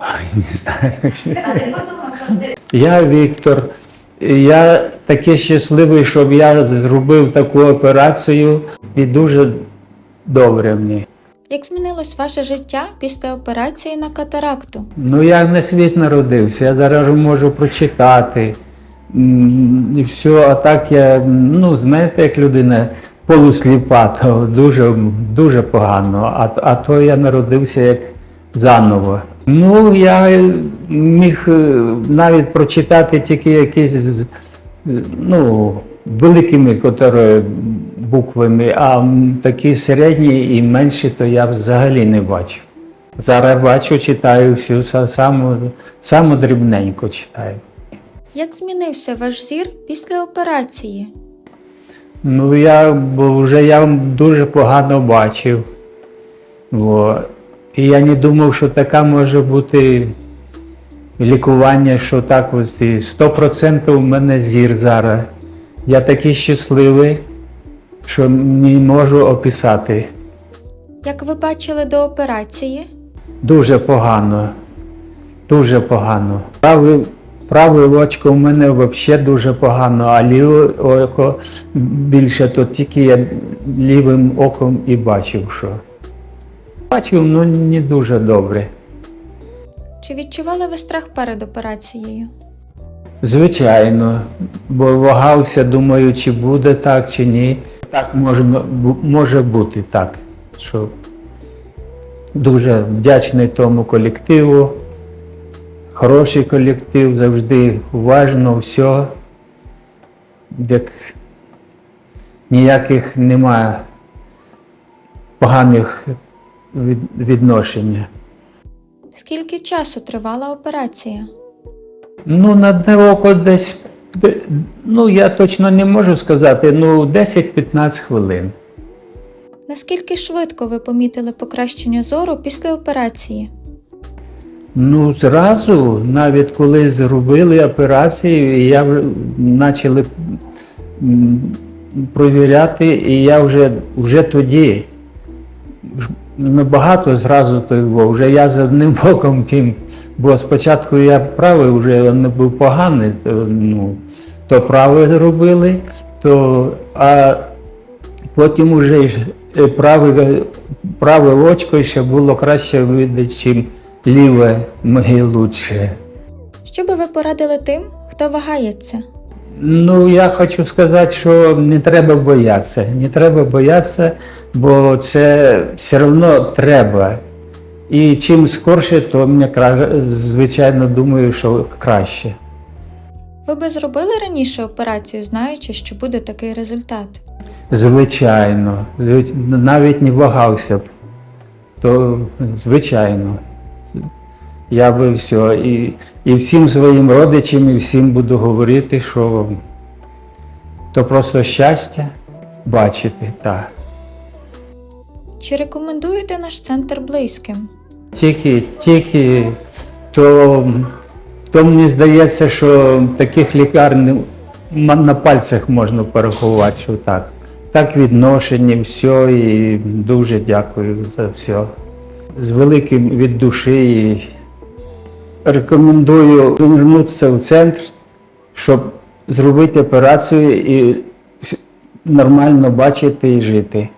Ой, не знаю. Я Віктор. Я такий щасливий, щоб я зробив таку операцію і дуже добре мені. Як змінилось ваше життя після операції на катаракту? Ну, я на світ народився, я зараз можу прочитати. І все, а так я, ну, знаєте, як людина полусліпа, то дуже, дуже погано. А, а то я народився як заново. Ну, я міг е, навіть прочитати тільки якісь з- ну, великими буквами, а такі середні і менші, то я взагалі не бачу. Зараз бачу, читаю всю са- саму, саму дрібненько читаю. Як змінився ваш зір після операції? Ну, я бо вже я дуже погано бачив. Во. І я не думав, що така може бути лікування, що так ось і 100% у мене зір зараз. Я такий щасливий, що не можу описати. Як ви бачили до операції? Дуже погано. Дуже погано. Праве, праве очко у мене взагалі дуже погано, а ліве око більше, то тільки я лівим оком і бачив, що. Бачив, ну не дуже добре. Чи відчували ви страх перед операцією? Звичайно, бо вагався, думаю, чи буде так, чи ні. Так може, може бути так. Що дуже вдячний тому колективу. Хороший колектив, завжди уважно, все. Як ніяких немає поганих від, відношень. Скільки часу тривала операція? Ну, на одне око десь, ну я точно не можу сказати, ну 10-15 хвилин. Наскільки швидко ви помітили покращення зору після операції? Ну, зразу, навіть коли зробили операцію, і я вже почали провіряти, і я вже, вже тоді ж набагато зразу той був, вже я з одним боком тим, бо спочатку я правий вже не був поганий, то, ну, то правий робили, то, а потім вже праве, праве очко ще було краще видно, ніж ліве лучше. Що би ви порадили тим, хто вагається? Ну, я хочу сказати, що не треба боятися. Не треба боятися, бо це все одно треба. І чим скорше, то мені звичайно думаю, що краще. Ви би зробили раніше операцію, знаючи, що буде такий результат? Звичайно, Звич- навіть не вагався б. То звичайно. Я би все. І, і всім своїм родичам, і всім буду говорити, що то просто щастя бачити. Так. Чи рекомендуєте наш центр близьким? Тільки, тільки то, то мені здається, що таких лікарень на пальцях можна порахувати, що так. Так відношення, все, і дуже дякую за все. З великим від душі і рекомендую повернутися в центр, щоб зробити операцію і нормально бачити і жити.